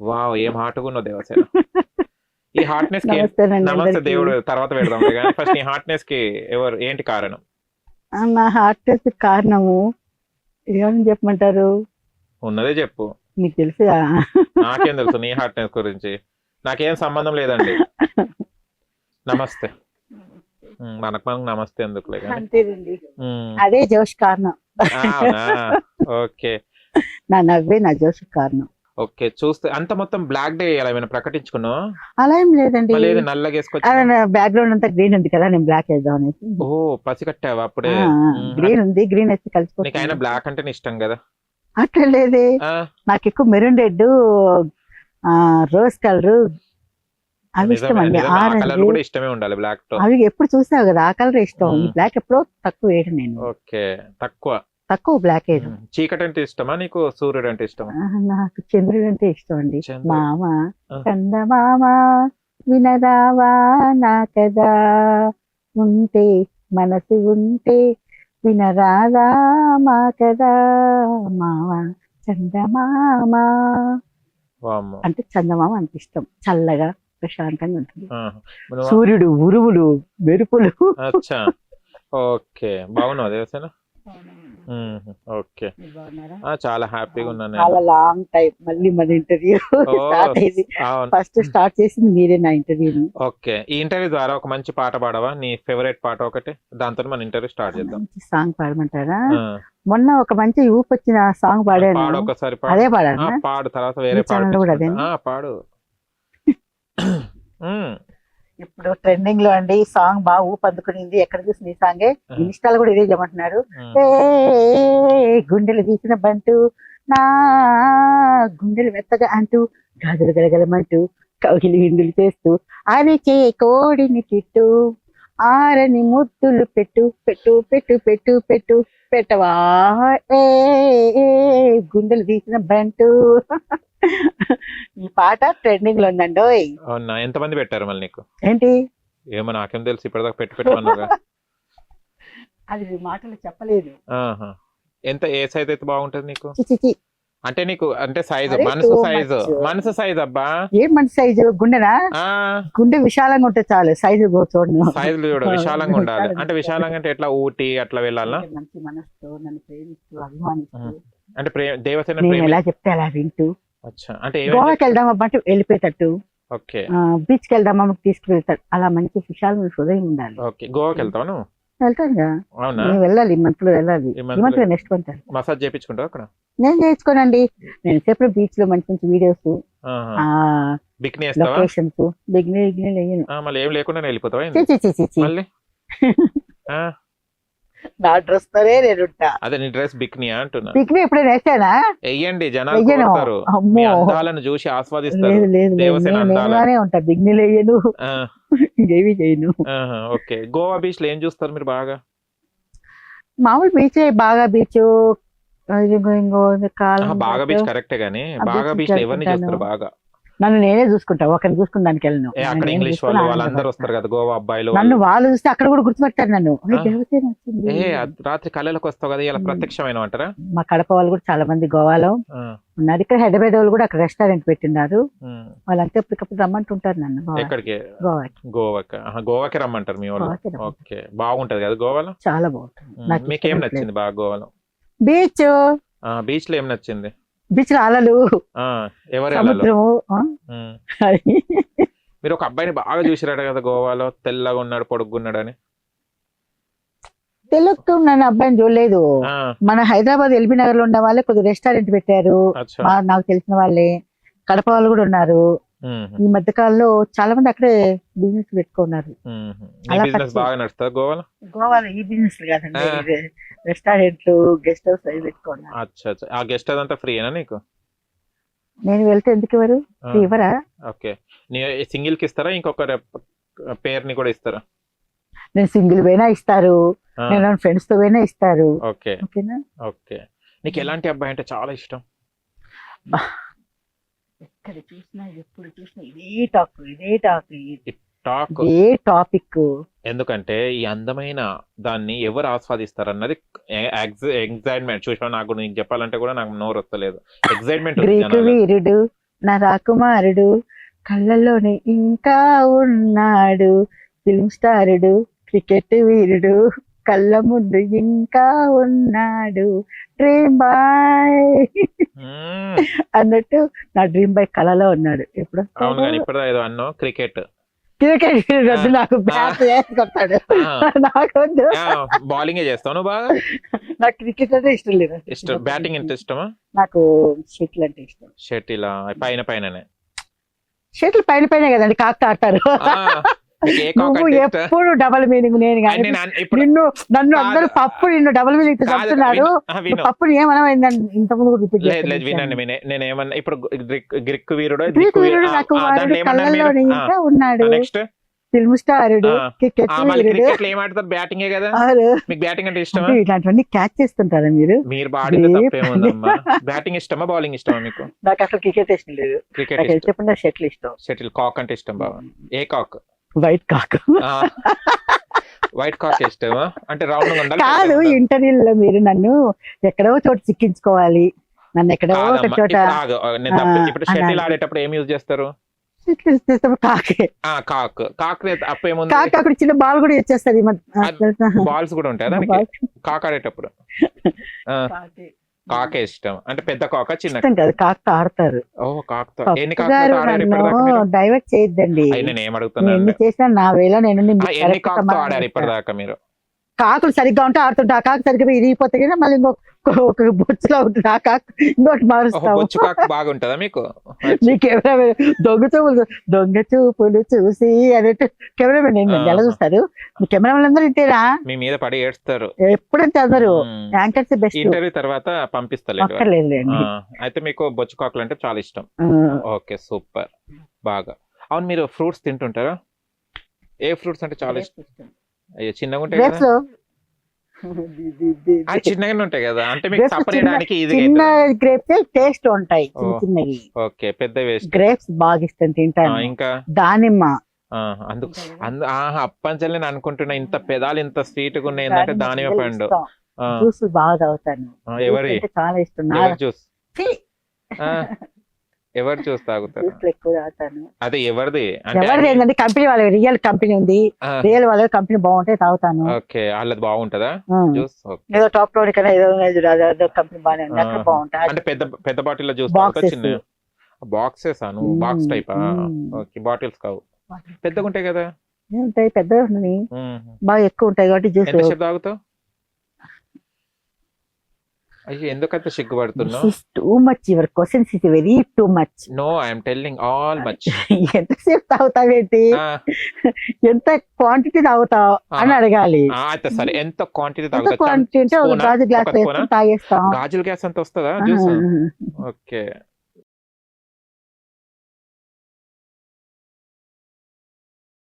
Wow ఏం హార్ట్గా ఉన్నో దేవసేన. ఈ హార్ట్నెస్కి నమస్తే. దేవుడు తర్వాత పెడదాం. కానీ ఫస్ట్ ఈ హార్ట్నెస్కి ఎవరు ఏంటి కారణం? నా హార్ట్ అటాక్ కారణము ఏమని చెప్పమంటారు? ఉన్నదే చెప్పు. మీకు తెలుసా? నాకేం తెలుసు నీ హార్ట్నెస్ గురించి. నాకేం సంబంధం లేదండి. నమస్తే. మనకు మనకు నమస్తే ఎందుకులే కానీ. అంతేనండి. ఉమ్, అదే జోష్ కారణం. ఓకే. నా నవ్వే నా జోష్ కారణం. ఓకే చూస్తే అంత మొత్తం బ్లాక్ డే అలా ఏమైనా ప్రకటించుకున్నావు? అలా ఏం లేదండి. లేదు నల్లగా వేసుకొచ్చి బ్యాక్గ్రౌండ్ అంతా గ్రీన్ ఉంది కదా నేను బ్లాక్ వేద్దాం అనేసి. ఓ పసిగట్టావా అప్పుడే? ఉమ్, గ్రీన్ ఉంది గ్రీన్ నీకు అయినా కలిసిపోతుంది బ్లాక్ అంటేనే ఇష్టం కదా. అట్లా లేదే. నాకు ఎక్కువ మెరూన్ రెడ్ రోజ్ కలర్ అవి ఇష్టం అండి ఆరెంజ్ ఉండాలి బ్లాక్ అవి ఎప్పుడు చూసావు కదా ఆ కలర్ ఇష్టం. ఈ. బ్లాక్ ఎప్పుడో తక్కువ వేయడం నేను. ఓకే తక్కువ. తక్కువ బ్లాక్ వేయడం చీకటి అంటే ఇష్టమా నీకు సూర్యుడు అంటే ఇష్టమా? ఆ, నాకు చంద్రుడు అంటే ఇష్టం అండి. మామ. చందమామ వినరావా నా కదా? ఉంటే మనసు ఉంటే వినరాదా మా కదా? మామ చందమామ. అంటే చందమామ అంత ఇష్టం చల్లగా. ప్రశాంతంగా ఉంటుంది. సూర్యుడు ఉరుములు మెరుపులు. ఓకే. బాగున్నావు దేవసేన? ఓకే. చాలా హ్యాపీగా ఉన్నాను చాలా లాంగ్ టైం మళ్ళీ మన ఇంటర్వ్యూ స్టార్ట్ అయింది. ఫస్ట్ స్టార్ట్ చేసింది మీరే నా ఇంటర్వ్యూని ఓకే. ఈ ఇంటర్వ్యూ ద్వారా ఒక మంచి పాట పాడవా? నీ ఫేవరెట్ పాట ఒకటి. దాంతో మన ఇంటర్వ్యూ స్టార్ట్ చేద్దాం. సాంగ్ పాడమంటారా? మొన్న ఒక మంచి ఊపు వచ్చిన సాంగ్ పాడాను. పాడు ఒకసారి పాడు. అదే పాడాను? పాడు. తర్వాత వేరే ఛానల్ కూడా పాడు అదేనా? పాడు. ఇప్పుడు ట్రెండింగ్లో అండి ఈ సాంగ్ బాగా ఊపు అందుకునింది ఎక్కడ చూసిన ఈ సాంగే. ఇన్స్టాల్ కూడా ఇదే. ఏ గుండెలు తీసిన బంటు నా గుండెలు మెత్తగా అంటూ గాజులు గలగలమంటూ కౌగిలి విందులు చేస్తూ అరిచే కోడిని తిట్టు ఆరని ముద్దులు పెట్టు పెట్టు పెట్టు పెట్టు పెట్టు పెట్టవా? ఏ గుండెలు తీసిన బంటు. పాట ట్రెండింగ్లో ఉందండి. అవునా? ఎంతమంది పెట్టారు మళ్ళీ నీకు? ఏంటి? ఏమో నాకేం తెలుసు ఇప్పటిదాకా పెట్టి పెట్టమన్నాగా అది మాటలు చెప్పలేదు. ఎంత ఏ సైజ్ అయితే బాగుంటది నీకు. అంటే నీకు అంటే సైజు మనసు సైజు. మనసు సైజ్ అబ్బా. ఏం మంచి సైజు గుండెనా? గుండె విశాలంగా ఉంటే చాలు సైజు చూడండి చూడు విశాలంగా ఉండాలి. అంటే విశాలంగా అంటే ఎట్లా? ఊటీ అట్లా వెళ్ళాలా? మంచి మనసుతో నన్ను ప్రేమిస్తూ అభిమానిస్తూ. అంటే ప్రేమ దేవసేన ఎలా చెప్తే అలా వింటూ గోవాకి వెళ్దాం అమ్మంటే వెళ్ళిపోయేటట్టు. బీచ్కి వెళ్దాం అమ్మకి తీసుకువెళ్తాడు అలా మంచి విశాలమైన హృదయం ఉండాలి. గోవాకి వెళ్తానుగా అవునా? నేను వెళ్ళాలి ఈ మంత్లో వెళ్ళాలి. ఈ ఈ month మంత్ లో- నెక్స్ట్ మంత్ మసాజ్ అక్కడ? నేను చేసుకోనండి నేను సేపు బీచ్లో మంచి మంచి వీడియోస్ ఆ బిక్ని వేస్తావా? లొకేషన్స్. బిగ్నే బిగ్నే లేయను ఆ, మళ్ళీ ఏం లేకుండా వెళ్ళిపోతావా నా డ్రెస్ తోనే నేను అదే నీ డ్రెస్ బిక్నియా అంటున్నా. బిగ్నే ఎప్పుడైనా వేసానా? వెయ్యండి జనాలు మీ అందాలను చూసి ఆస్వాదిస్తారు. లేదు లేదు దేవసేన ఉంటా. బిగ్ని లేయను ఆ, ఇంకేమీ చేయను. ఓకే. గోవా బీచ్లో ఏం చూస్తారు మీరు బాగా? మామూలు బీచ్ బాగా బీచ్. బాగా బీచ్ కరెక్టే గానీ. బాగా బీచ్లో ఎవరిని. చూస్తారు బాగా? నన్ను నేనే చూసుకుంటా ఒకరిని చూసుకుని దానికి వెళ్ళను. ఏ అక్కడ ఇంగ్లీష్ వాళ్ళు వాళ్ళందరూ. వస్తారు కదా గోవా అబ్బాయిలు నన్ను వాళ్ళు. చూస్తే అక్కడ కూడా గుర్తుపెట్టారు నన్ను. ఏ రాత్రి కళ్ళలోకి వస్తావు కదా ఇలా. ప్రత్యక్షమైన అంటారా? మా కడప వాళ్ళు కూడా చాలా మంది గోవాలో ఉన్నారు. ఇక్కడ హైదరాబాద్ వాళ్ళు కూడా అక్కడ రెస్టారెంట్ పెట్టిన్నారు ఉమ్. వాళ్ళంతా ఎప్పటికప్పుడు రమ్మంటుంటారు నన్ను ఎక్కడికి? గోవాకి. గోవాకి. గోవాకి రమ్మంటారు మీ వాళ్ళు. ఓకే. బాగుంటది కదా గోవాలో? చాలా బాగుంటుంది. మీకేం ఇష్టమైన నచ్చింది బాగా గోవాలో? బీచ్. బీచ్లో ఏం నచ్చింది? బీచ్ అలలు సముద్రము. మీరు ఒక అబ్బాయిని బాగా చూసిరాడు కదా గోవాలో తెల్లగా ఉన్నాడు పొడుగున్నాడు అని తెలుగు నన్ను అబ్బాయిని చూడలేదు. మన హైదరాబాద్ ఎల్బీ నగర్లో ఉన్న వాళ్ళే కొద్ది రెస్టారెంట్ పెట్టారు. నాకు తెలిసిన వాళ్ళే. కడప వాళ్ళు కూడా ఉన్నారు. ఈ మధ్య కాలంలో చాలా మంది అక్కడే బిజినెస్ పెట్టుకున్నారు. అలా. బాగా నడుస్తుంది గోవాలో? గోవాలో ఈ బిజినెస్ కాదండి రెస్టారెంట్లు గెస్ట్ హౌస్ అవి పెట్టుకున్నారు అచ్చా అచ్చా. ఆ గెస్ట్ అదంతా ఫ్రీనా నీకు? నేను వెళ్తే ఎందుకు ఇవ్వరు ఇవ్వరా ఓకే. నీ సింగిల్కి ఇస్తారా ఇంకొక పేరుని కూడా ఇస్తారా? నేను సింగిల్ పోయినా ఇస్తారు. నేను ఫ్రెండ్స్తో పోయినా ఇస్తారు. ఓకే. ఓకేనా? ఓకే. నీకు ఎలాంటి అబ్బాయి అంటే చాలా ఇష్టం? ఎక్కడ చూసినా ఎప్పుడు చూసినా ఇదే టాక్ ఇదే టాక్ టాక్ ఏ టాపిక్? ఎందుకంటే ఈ అందమైన దాన్ని ఎవరు ఆస్వాదిస్తారు అన్నది ఎగ్జైట్మెంట్. చూసా నాకు నీకు చెప్పాలంటే కూడా నాకు నోరు వస్తలేదు ఎగ్జైట్మెంట్ గ్రీకు వీరుడు నా రాకుమారుడు కళ్ళల్లోనే ఇంకా ఉన్నాడు. ఫిల్మ్ స్టారుడు క్రికెట్ వీరుడు కళ్ళ ముందు ఇంకా ఉన్నాడు. Dream boy. అన్నట్టు నా డ్రీమ్ బాయ్ కళలో ఉన్నాడు. ఎప్పుడు క్రికెట్. క్రికెట్ వద్దు నాకు బ్యాట్ వేసుకొస్తాడు. నాకు వద్దు బౌలింగ్ చేస్తావు నువ్వు బాగా? నాకు క్రికెట్ అంటే ఇష్టం లేదు. ఇష్టం. బ్యాటింగ్ అంటే ఇష్టమా? నాకు షటిల్ అంటే ఇష్టం. షటిల్? పైన పైననే. షటిల్ పైన పైన కదండి కాక ఆడతారు. నువ్వు ఇష్టం? ఎప్పుడు డబల్ మీనింగ్ నేను నిన్ను నన్ను. అందరూ పప్పు నిన్ను డబల్ మీనింగ్ చెప్తున్నారు. పప్పుని ఏమనమైందని ఇంత ముందు రిపీట్ లేదు లేదు వినండి వినే నేను ఏమన్నా ఇప్పుడు గ్రిక్ వీరుడు గ్రీకు వీరుడు నాకు కళ్ళల్లో ఇంకా ఉన్నాడు. నెక్స్ట్ ఫిల్మ్ స్టారుడు ఆ. క్రికెట్ మళ్ళీ వీరుడు. క్రికెట్లో ఏం ఆడతారు? బ్యాటింగే కదా. మీకు బ్యాటింగ్ అంటే ఇష్టమా? అంటే ఇట్లాంటివన్నీ క్యాచ్ చేస్తుంటారా మీరు? మీరు బ్యాటింగ్ ఇష్టమా? బౌలింగ్ ఇష్టమా మీకు? నాకు అసలు క్రికెట్ ఇష్టం లేదు. క్రికెట్ ఇష్టం. చెప్పండి షటిల్ ఇష్టం. షటిల్ కాక్ అంటే ఇష్టం బాగా ఏ కాక్? వైట్ కాక్ వైట్ కాక్ ఇష్టమా? అంటే రౌండ్ ఉండాలి కాదు. ఇంటర్వ్యూలో మీరు నన్ను ఎక్కడో చోట చిక్కించుకోవాలి. నన్ను ఎక్కడో ఒక చోట ఇప్పుడు షటిల్. ఆడేటప్పుడు ఏం యూజ్ చేస్తారు? కాకే. ఆ కాక్. కాక్ అప్పు ఏముంది? కాకి అక్కడ చిన్న బాల్ కూడా మధ్య. బాల్స్ కూడా ఉంటాయి దానికి? కాక్ ఆడేటప్పుడు. కాకే ఇష్టం. అంటే పెద్ద కాక చిన్న ఇష్టం కాదు కాక ఆడతారు. ఓ కాక్తో ఎన్ని కాక్తో ఆడారు నన్ను ఇప్పటిదాకా మీరు? డైవర్ట్ చేయొద్దండి. అయ్యి నేను నేను అడుగుతున్నాను? ఎన్ని చేసినా నా వేలో నేను ఎన్ని correct కాక్తో ఆడారు ఇస్తా. ఇప్పటిదాకా మీరు? కాకులు సరిగ్గా ఉంటే ఆడుతుంటా ఆ కాకు సరిగ్గా ఇరిగిపోతే కదా మళ్ళీ ఇంకొక ఒక బొచ్చులో ఉంటుంది ఆ కాకు? ఇంకోటి మారుస్తావు బొచ్చు కాక్ బాగుంటదా మీకు? నీ కెమెరా దొంగ చూపులు దొంగ చూపులు చూసి అన్నట్టు కెమెరామెన్ నేను ఎలా. చూస్తారు? మీ కెమెరామెన్ అందరూ ఇంతేనా? మీ మీద పడి ఏడుస్తారు. ఎప్పుడంతే అందరూ? Anchors best. ఇంటర్వ్యూ తర్వాత పంపిస్తలేదు అయితే మీకు బొచ్చు కాకులు అంటే చాలా ఇష్టం. Okay super. బాగా. అవును మీరు ఫ్రూట్స్ తింటుంటారా? ఏ ఫ్రూట్స్ అంటే చాలా ఇష్టం? అయ్యో చిన్నగా ఉంటాయి grapes కదా లో ఆ, చిన్నగానే ఉంటాయి కదా. అంటే మీకు Grapes సపరేట్ చిన్న- చేయడానికి ఈజీగా చిన్న అవుతుంది. గ్రేప్స్ టేస్ట్ ఉంటాయి చిన్న. చిన్నవి. ఓకే పెద్ద వేస్ట్. గ్రేప్స్ బాగా ఇష్టం తింటాను. ఇంకా? దానిమ్మ. ఆ, అందుకు అందు ఆహా అప్పంచల్లి నేను అనుకుంటున్నా ఇంత పెదాలు ఇంత స్వీట్గా ఉన్నాయి ఏంటంటే దానిమ్మ పండు. ఆ, జ్యూస్ బాగా తాగుతాను. ఆ, ఎవరి? చాలా ఇష్టం. జ్యూస్ ఎవరి జ్యూస్ తాగుతారు అదే ఎవరిది? అంటే ఎవరిది ఏంటంటే కంపెనీ వాళ్ళ రియల్ కంపెనీ ఉంది. రియల్ వాళ్ళ కంపెనీ బాగుంటే తాగుతాను. ఓకే వాళ్ళది బాగుంటదా. జ్యూస్? ఓకే. ఏదో టాప్ లోడ్ కన్నా ఏదో కంపెనీ బాగానే ఉంది. అక్కడ ఆహా. బాగుంటాయి అంటే పెద్ద పెద్ద బాటిల్లో జ్యూస్ చిన్న బాక్సెస్ అను బాక్స్ టైప్. ఓకే బాటిల్స్ కావు. పెద్దగా ఉంటాయి కదా? ఉంటాయి పెద్దగా ఉన్నాయి. బాగా ఎక్కువ ఉంటాయి కాబట్టి జ్యూస్ తాగుతావు? అయ్యో ఎందుకంత సిగ్గుపడుతున్నావు? Too much your questions is very too much no I'm telling all much ఎంతసేపు తాగుతావేంటి ఎంత క్వాంటిటీ తాగుతావు అని. అడగాలి. సరే ఎంత క్వాంటిటీ ఎంత తాగుతా క్వాంటిటీ అంటే ఒక? గాజు గ్లాస్ తాగేస్తాం. గాజుల గ్యాస్ ఎంత వస్తుందా? ఓకే.